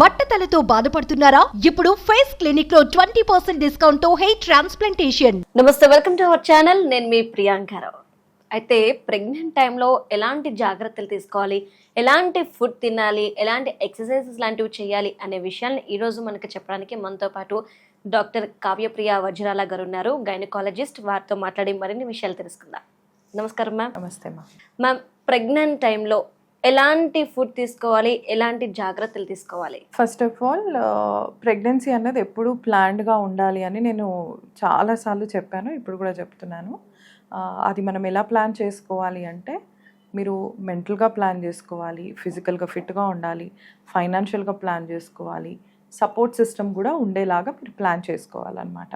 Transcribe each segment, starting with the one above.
బట్టతలతో బాధపడుతున్నారా? ఇప్పుడు ఫేస్ క్లినిక్లో ట్వంటీ పర్సెంట్ డిస్కౌంట్తో హెయిర్ ట్రాన్స్ప్లాంటేషన్. నమస్తే వెల్కమ్ టు అవర్ ఛానల్. నేను మీ ప్రియాంకారావు అయితే ప్రెగ్నెంట్ టైంలో ఎలాంటి జాగ్రత్తలు తీసుకోవాలి? ఎలాంటి ఫుడ్ తినాలి? ఎలాంటి ఎక్సర్సైజెస్ లాంటివి చేయాలి? అనే విషయాన్ని ఈరోజు మనకు చెప్పడానికి మనతో పాటు డాక్టర్ కావ్యప్రియ వజ్రాల గారు ఉన్నారు. గైనకాలజిస్ట్. వారితో మాట్లాడి మరిన్ని విషయాలు తెలుసుకుందాం. నమస్కారం మ్యామ్. నమస్తే మా మ్యామ్ ప్రెగ్నెంట్ టైంలో ఎలాంటి ఫుడ్ తీసుకోవాలి? ఎలాంటి జాగ్రత్తలు తీసుకోవాలి? ఫస్ట్ ఆఫ్ ఆల్ ప్రెగ్నెన్సీ అన్నది ఎప్పుడు ప్లాన్డ్గా ఉండాలి అని నేను చాలాసార్లు చెప్పాను ఇప్పుడు కూడా చెప్తున్నాను. అది మనం ఎలా ప్లాన్ చేసుకోవాలి అంటే మీరు మెంటల్గా ప్లాన్ చేసుకోవాలి ఫిజికల్గా ఫిట్గా ఉండాలి ఫైనాన్షియల్గా ప్లాన్ చేసుకోవాలి సపోర్ట్ సిస్టమ్ కూడా ఉండేలాగా మీరు ప్లాన్ చేసుకోవాలన్నమాట.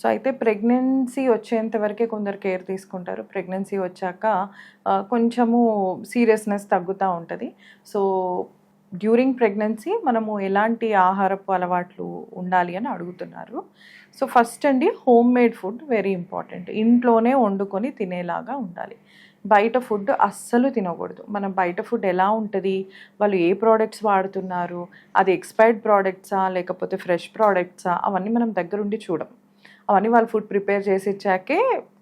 సో అయితే ప్రెగ్నెన్సీ వచ్చేంత వరకే కొందరు కేర్ తీసుకుంటారు. ప్రెగ్నెన్సీ వచ్చాక కొంచెము సీరియస్నెస్ తగ్గుతూ ఉంటుంది. సో డ్యూరింగ్ ప్రెగ్నెన్సీ మనము ఎలాంటి ఆహారపు అలవాట్లు ఉండాలి అని అడుగుతున్నారు. సో ఫస్ట్ అండి home made food very important. ఇంట్లోనే వండుకొని తినేలాగా ఉండాలి. బయట ఫుడ్ అస్సలు తినకూడదు. మనం బయట ఫుడ్ ఎలా ఉంటుంది? వాళ్ళు ఏ ప్రోడక్ట్స్ వాడుతున్నారు? అది ఎక్స్పైర్డ్ ప్రోడక్ట్సా? లేకపోతే ఫ్రెష్ ప్రోడక్ట్సా? అవన్నీ మనం దగ్గరుండి చూడం. అవన్నీ వాళ్ళు ఫుడ్ ప్రిపేర్ చేసి ఇచ్చాకే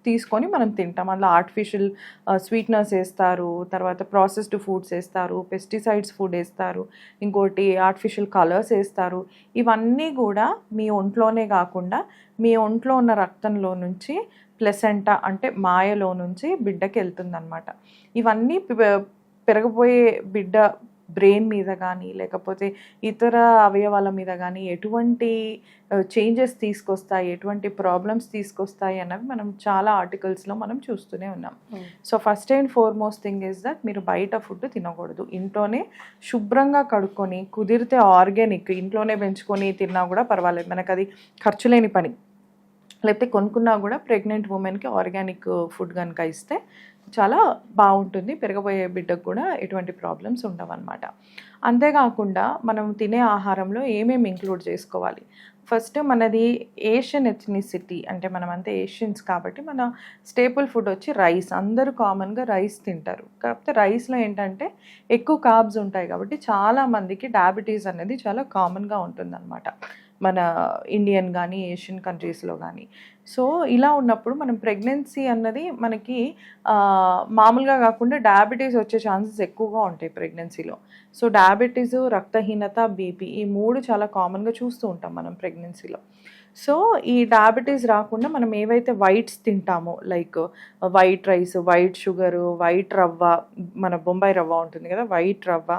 తీసుకొని మనం తింటాం. అందులో ఆర్టిఫిషియల్ స్వీట్నర్స్ వేస్తారు తర్వాత ప్రాసెస్డ్ ఫుడ్స్ వేస్తారు పెస్టిసైడ్స్ ఫుడ్ వేస్తారు ఇంకోటి ఆర్టిఫిషియల్ కలర్స్ వేస్తారు. ఇవన్నీ కూడా మీ ఒంట్లోనే కాకుండా మీ ఒంట్లో ఉన్న రక్తంలో నుంచి ప్లెసెంటా అంటే మాయలో నుంచి బిడ్డకి వెళ్తుందన్నమాట. ఇవన్నీ పెరగబోయే బిడ్డ బ్రెయిన్ మీద కానీ లేకపోతే ఇతర అవయవాల మీద కానీ ఎటువంటి చేంజెస్ తీసుకొస్తాయి ఎటువంటి ప్రాబ్లమ్స్ తీసుకొస్తాయి అన్నవి మనం చాలా ఆర్టికల్స్లో మనం చూస్తూనే ఉన్నాం. So first and foremost thing is that మీరు బయట ఫుడ్ తినకూడదు. ఇంట్లోనే శుభ్రంగా కడుక్కొని కుదిరితే ఆర్గానిక్ ఇంట్లోనే పెంచుకొని తిన్నా కూడా పర్వాలేదు. మనకు అది ఖర్చు లేని పని. లేకపోతే కొనుక్కున్నా కూడా ప్రెగ్నెంట్ ఉమెన్కి ఆర్గానిక్ ఫుడ్ కనుక ఇస్తే చాలా బాగుంటుంది. పెరగబోయే బిడ్డకు కూడా ఎటువంటి ప్రాబ్లమ్స్ ఉండవన్నమాట. అంతేకాకుండా మనం తినే ఆహారంలో ఏమేమి ఇంక్లూడ్ చేసుకోవాలి? ఫస్ట్ మనది ఏషియన్ ఎథ్నిసిటీ అంటే మనం అంతా ఏషియన్స్ కాబట్టి మన స్టేపుల్ ఫుడ్ వచ్చి రైస్. అందరూ కామన్గా రైస్ తింటారు. కాకపోతే రైస్లో ఏంటంటే ఎక్కువ కాబ్స్ ఉంటాయి కాబట్టి చాలా మందికి డయాబెటీస్ అనేది చాలా కామన్గా ఉంటుందన్నమాట. మన ఇండియన్ కానీ ఏషియన్ కంట్రీస్లో కానీ సో ఇలా ఉన్నప్పుడు మనం ప్రెగ్నెన్సీ అన్నది మనకి మామూలుగా కాకుండా డయాబెటీస్ వచ్చే ఛాన్సెస్ ఎక్కువగా ఉంటాయి ప్రెగ్నెన్సీలో సో డయాబెటీస్ రక్తహీనత బీపీ ఈ మూడు చాలా కామన్గా చూస్తూ ఉంటాం మనం ప్రెగ్నెన్సీలో సో ఈ డయాబెటీస్ రాకుండా మనం ఏవైతే whites తింటామో like white rice white sugar white రవ్వ మన బొంబాయి రవ్వ ఉంటుంది కదా వైట్ రవ్వ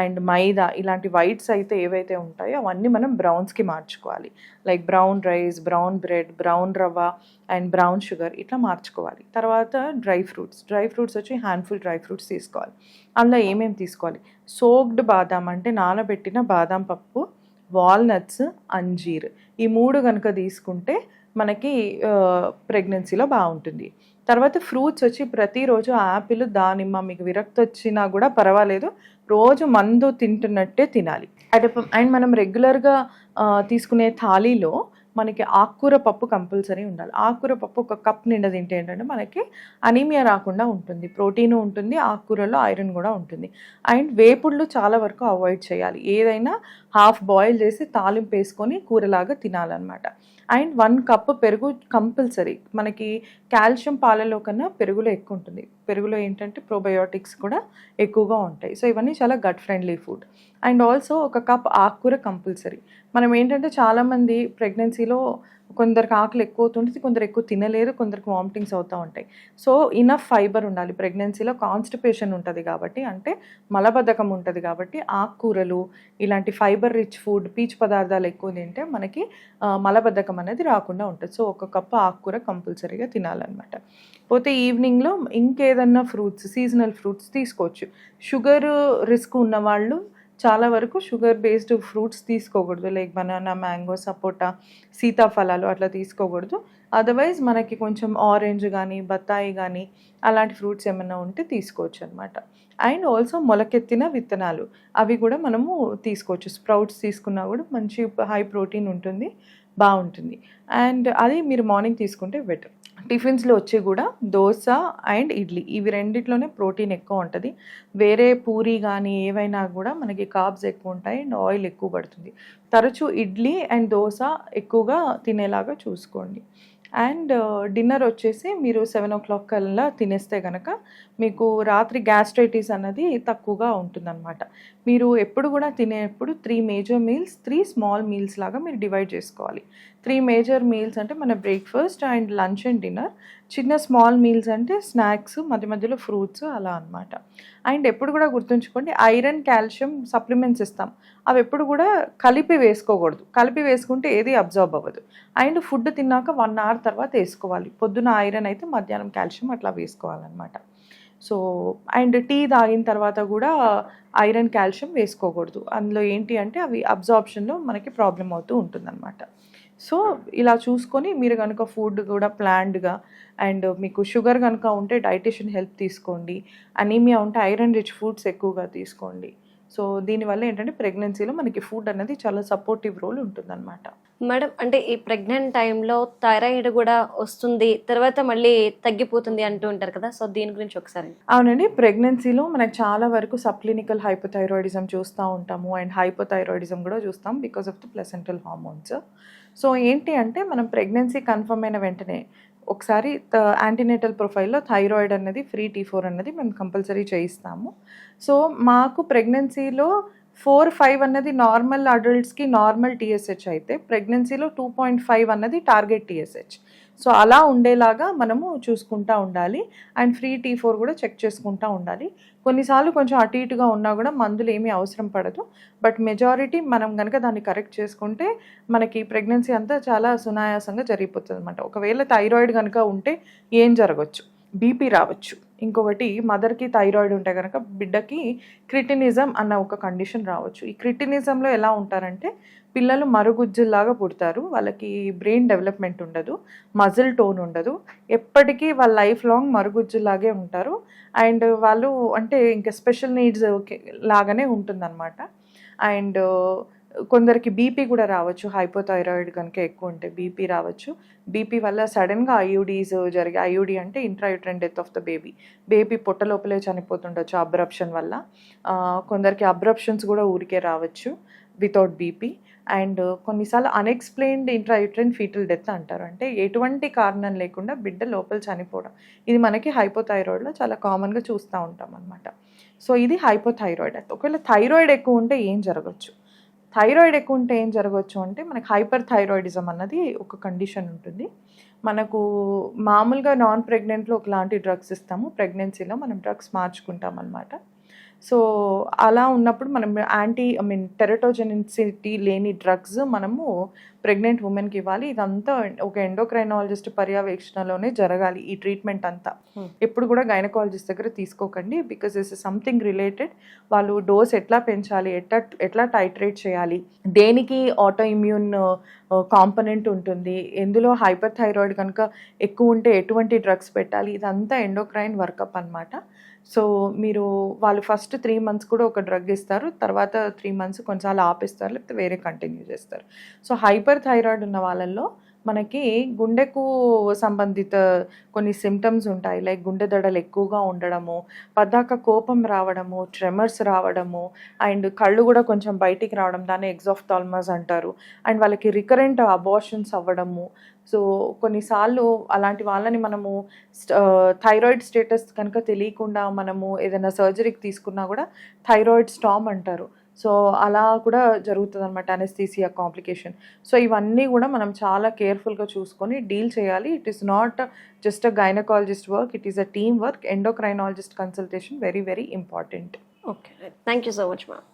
అండ్ మైదా ఇలాంటి వైట్స్ అయితే ఏవైతే ఉంటాయో అవన్నీ మనం బ్రౌన్స్కి మార్చుకోవాలి. Like brown rice brown bread brown రవ్వ అండ్ బ్రౌన్ షుగర్ ఇట్లా మార్చుకోవాలి. తర్వాత డ్రై ఫ్రూట్స్. డ్రై ఫ్రూట్స్ వచ్చి హ్యాండ్ఫుల్ డ్రై ఫ్రూట్స్ తీసుకోవాలి. అందులో ఏమేమి తీసుకోవాలి? సోక్డ్ బాదాం అంటే నానబెట్టిన బాదాం పప్పు వాల్నట్స్ అంజీర్. ఈ మూడు కనుక తీసుకుంటే మనకి ప్రెగ్నెన్సీలో బాగుంటుంది. తర్వాత ఫ్రూట్స్ వచ్చి ప్రతిరోజు యాపిల్ దానిమ్మ మీకు విరక్తి వచ్చినా కూడా పర్వాలేదు. రోజు మందు తింటున్నట్టే తినాలి. అండ్ అండ్ మనం రెగ్యులర్గా తీసుకునే థాలీలో మనకి ఆకుకూర పప్పు కంపల్సరీ ఉండాలి. ఆకుకూర పప్పు ఒక కప్ నిండా తింటే ఏంటంటే మనకి అనీమియా రాకుండా ఉంటుంది. ప్రోటీన్ ఉంటుంది ఆకుకూరలో ఐరన్ కూడా ఉంటుంది. అండ్ వేపుళ్ళు చాలా వరకు అవాయిడ్ చేయాలి. ఏదైనా హాఫ్ బాయిల్ చేసి తాలింపు వేసుకొని కూరలాగా తినాలన్నమాట. అండ్ వన్ కప్ పెరుగు కంపల్సరీ. మనకి కాల్షియం పాలలో కన్నా పెరుగులో ఎక్కువ ఉంటుంది. పెరుగులో ఏంటంటే ప్రోబయోటిక్స్ కూడా ఎక్కువగా ఉంటాయి. సో ఇవన్నీ చాలా gut friendly food and also ఒక కప్ ఆకుకూర కంపల్సరీ మనం ఏంటంటే చాలామంది ప్రెగ్నెన్సీలో కొందరికి ఆకలి ఎక్కువ అవుతుంటుంది కొందరు ఎక్కువ తినలేరు కొందరికి వామిటింగ్స్ అవుతూ ఉంటాయి. సో ఇనఫ్ ఫైబర్ ఉండాలి. ప్రెగ్నెన్సీలో కాన్స్టిపేషన్ ఉంటుంది కాబట్టి అంటే మలబద్ధకం ఉంటుంది కాబట్టి ఆకుకూరలు ఇలాంటి ఫైబర్ రిచ్ ఫుడ్ పీచు పదార్థాలు ఎక్కువ తింటే మనకి మలబద్ధకం అనేది రాకుండా ఉంటుంది. సో ఒక కప్పు ఆకుకూర కంపల్సరీగా తినాలన్నమాట. పోతే ఈవినింగ్లో ఇంకేదన్నా ఫ్రూట్స్ సీజనల్ ఫ్రూట్స్ తీసుకోవచ్చు. షుగర్ రిస్క్ ఉన్న వాళ్ళు చాలా వరకు షుగర్ బేస్డ్ ఫ్రూట్స్ తీసుకోకూడదు. లైక్ బనానా మ్యాంగో సపోటా సీతాఫలాలు అట్లా తీసుకోకూడదు. అదర్వైజ్ మనకి కొంచెం ఆరెంజ్ కానీ బత్తాయి కానీ అలాంటి ఫ్రూట్స్ ఏమైనా ఉంటే తీసుకోవచ్చు అనమాట అండ్ ఆల్సో మొలకెత్తిన విత్తనాలు. అవి కూడా మనము తీసుకోవచ్చు. స్ప్రౌట్స్ తీసుకున్నా కూడా మంచి హై ప్రోటీన్ ఉంటుంది. బాగుంటుంది. అండ్ అది మీరు మార్నింగ్ తీసుకుంటే బెటర్. టిఫిన్స్లో వచ్చి కూడా దోశ అండ్ ఇడ్లీ. ఇవి రెండిట్లోనే ప్రోటీన్ ఎక్కువ ఉంటుంది. వేరే పూరి కానీ ఏవైనా కూడా మనకి కార్బ్స్ ఎక్కువ ఉంటాయి అండ్ ఆయిల్ ఎక్కువ పడుతుంది. తరచూ ఇడ్లీ అండ్ దోశ ఎక్కువగా తినేలాగా చూసుకోండి. అండ్ డిన్నర్ వచ్చేసి మీరు సెవెన్ ఓ క్లాక్ కల్లా తినేస్తే కనుక మీకు రాత్రి గ్యాస్ట్రైటిస్ అన్నది తక్కువగా ఉంటుందన్నమాట. మీరు ఎప్పుడు కూడా తినేప్పుడు three major meals three small meals లాగా మీరు డివైడ్ చేసుకోవాలి. త్రీ మేజర్ మీల్స్ అంటే మన breakfast and lunch and dinner. చిన్న స్మాల్ మీల్స్ అంటే స్నాక్స్ మధ్య మధ్యలో ఫ్రూట్స్ అలా అనమాట అండ్ ఎప్పుడు కూడా గుర్తుంచుకోండి ఐరన్ కాల్షియం సప్లిమెంట్స్ ఇస్తాం. అవి ఎప్పుడు కూడా కలిపి వేసుకోకూడదు. కలిపి వేసుకుంటే ఏది అబ్జర్వ్ అవ్వదు. అండ్ ఫుడ్ తిన్నాక వన్ అవర్ తర్వాత వేసుకోవాలి. పొద్దున ఐరన్ అయితే మధ్యాహ్నం కాల్షియం అట్లా వేసుకోవాలన్నమాట. సో అండ్ టీ తాగిన తర్వాత కూడా ఐరన్ కాల్షియం వేసుకోకూడదు. అందులో ఏంటి అంటే అవి అబ్జార్ప్షన్లో మనకి ప్రాబ్లం అవుతూ ఉంటుందన్నమాట. సో ఇలా చూసుకొని మీరు కనుక ఫుడ్ కూడా ప్లాన్డ్గా అండ్ మీకు షుగర్ కనుక ఉంటే డైటేషన్ హెల్ప్ తీసుకోండి. అనీమియా ఉంటే ఐరన్ రిచ్ ఫుడ్స్ ఎక్కువగా తీసుకోండి. సో దీనివల్ల ఏంటంటే ప్రెగ్నెన్సీలో మనకి ఫుడ్ అనేది చాలా సపోర్టివ్ రోల్ ఉంటుందన్నమాట. మేడం అంటే ఈ ప్రెగ్నెంట్ టైంలో థైరాయిడ్ కూడా వస్తుంది తర్వాత మళ్ళీ తగ్గిపోతుంది అంటూ ఉంటారు కదా సో దీని గురించి ఒకసారి. అవునండి ప్రెగ్నెన్సీలో మనకు చాలా వరకు సబ్క్లినికల్ హైపోథైరాయిడిజం చూస్తూ ఉంటాము. అండ్ హైపోథైరాయిడిజం కూడా చూస్తాం because of the placental hormones so ఏంటి అంటే మనం ప్రెగ్నెన్సీ కన్ఫర్మ్ అయిన వెంటనే ఒకసారి యాంటీనేటల్ ప్రొఫైల్లో థైరాయిడ్ అన్నది ఫ్రీ టీ ఫోర్ అన్నది మేము కంపల్సరీ చేయిస్తాము. సో మాకు ప్రెగ్నెన్సీలో ఫోర్ ఫైవ్ అన్నది నార్మల్ అడల్ట్స్కి నార్మల్ టీఎస్హెచ్ అయితే ప్రెగ్నెన్సీలో టూ పాయింట్ ఫైవ్ అన్నది టార్గెట్ టీఎస్హెచ్ సో అలా ఉండేలాగా మనము చూసుకుంటా ఉండాలి. అండ్ ఫ్రీ టీ ఫోర్ కూడా చెక్ చేసుకుంటూ ఉండాలి. కొన్నిసార్లు కొంచెం అటు ఇటుగా ఉన్నా కూడా మందులు ఏమీ అవసరం పడదు. బట్ మెజారిటీ మనం కనుక దాన్ని కరెక్ట్ చేసుకుంటే మనకి ప్రెగ్నెన్సీ అంతా చాలా సునాయాసంగా జరిగిపోతుంది అనమాట ఒకవేళ థైరాయిడ్ కనుక ఉంటే ఏం జరగచ్చు? బీపీ రావచ్చు. ఇంకొకటి మదర్కి థైరాయిడ్ ఉంటే కనుక బిడ్డకి క్రిటినిజం అన్న ఒక కండిషన్ రావచ్చు. ఈ క్రిటినిజంలో ఎలా ఉంటారంటే పిల్లలు మరుగుజ్జుల్లాగా పుడతారు. వాళ్ళకి బ్రెయిన్ డెవలప్మెంట్ ఉండదు. మజిల్ టోన్ ఉండదు. ఎప్పటికీ వాళ్ళ లైఫ్ లాంగ్ మరుగుజ్జులాగే ఉంటారు. అండ్ వాళ్ళు అంటే ఇంకా స్పెషల్ నీడ్స్ లాగానే ఉంటుందన్నమాట. అండ్ కొందరికి బీపీ కూడా రావచ్చు హైపోథైరాయిడ్ కనుక ఎక్కువ ఉంటే బీపీ రావచ్చు. బీపీ వల్ల సడన్గా ఐయుడీస్ జరిగే ఐయుడి అంటే intrauterine death of the baby baby పొట్ట లోపలే చనిపోతుండొచ్చు అబ్రప్షన్ వల్ల. కొందరికి అబ్రప్షన్స్ కూడా ఊరికే రావచ్చు వితౌట్ బీపీ అండ్ కొన్నిసార్లు అన్ఎక్స్ప్లెయిన్డ్ ఇంట్రాయూట్రన్ ఫీటల్ డెత్ అంటారు. అంటే ఎటువంటి కారణం లేకుండా బిడ్డ లోపల చనిపోవడం. ఇది మనకి హైపోథైరాయిడ్లో చాలా కామన్గా చూస్తూ ఉంటాం అనమాట సో ఇది హైపోథైరాయిడ్ ఒకవేళ థైరాయిడ్ ఎక్కువ ఉంటే ఏం జరగచ్చు? థైరాయిడ్ ఎక్కువ ఉంటే ఏం జరగవచ్చు అంటే మనకి హైపర్ థైరాయిడిజం అన్నది ఒక కండిషన్ ఉంటుంది. మనకు మామూలుగా నాన్ ప్రెగ్నెంట్లో ఒకలాంటి డ్రగ్స్ ఇస్తాము. ప్రెగ్నెన్సీలో మనం డ్రగ్స్ మార్చుకుంటాం అనమాట సో అలా ఉన్నప్పుడు మనం యాంటీ ఐ మీన్ టెరటోజెనిసిటీ లేని డ్రగ్స్ మనము ప్రెగ్నెంట్ ఉమెన్కి ఇవ్వాలి. ఇదంతా ఒక ఎండోక్రైనాలజిస్ట్ పర్యవేక్షణలోనే జరగాలి ఈ ట్రీట్మెంట్ అంతా. Hmm. ఎప్పుడు కూడా గైనకాలజిస్ట్ దగ్గర తీసుకోకండి. Because is something related. వాళ్ళు డోస్ ఎట్లా పెంచాలి? ఎట్లా ఎట్లా టైట్రేట్ చేయాలి? దేనికి ఆటో ఇమ్యూన్ కాంపనెంట్ ఉంటుంది? ఎందులో హైపర్ థైరాయిడ్ కనుక ఎక్కువ ఉంటే ఎటువంటి డ్రగ్స్ పెట్టాలి? ఇదంతా ఎండోక్రైన్ వర్కప్ అన్నమాట. సో మీరు వాళ్ళు ఫస్ట్ త్రీ మంత్స్ కూడా ఒక డ్రగ్ ఇస్తారు. తర్వాత త్రీ మంత్స్ కొన్నిసార్లు ఆపేస్తారు. లేకపోతే వేరే కంటిన్యూ చేస్తారు. సో హైపర్ థైరాయిడ్ ఉన్న వాళ్ళల్లో మనకి గుండెకు సంబంధిత కొన్ని సిమ్టమ్స్ ఉంటాయి. లైక్ గుండె దడలు ఎక్కువగా ఉండడము పద్దాక కోపం రావడము ట్రెమర్స్ రావడము అండ్ కళ్ళు కూడా కొంచెం బయటికి రావడం దాన్ని ఎగ్జాఫ్థాల్మస్ అంటారు. అండ్ వాళ్ళకి రికరెంట్ అబార్షన్స్ అవ్వడము. సో కొన్నిసార్లు అలాంటి వాళ్ళని మనము థైరాయిడ్ స్టేటస్ కనుక తెలియకుండా మనము ఏదైనా సర్జరీకి తీసుకున్నా కూడా థైరాయిడ్ స్టామ్ అంటారు. సో అలా కూడా జరుగుతుంది అనమాట అనెస్థీసియా కాంప్లికేషన్ సో ఇవన్నీ కూడా మనం చాలా కేర్ఫుల్గా చూసుకొని డీల్ చేయాలి. It is not just a gynaecologist work it is a team work endocrinologist consultation very very important okay thank you so much ma'am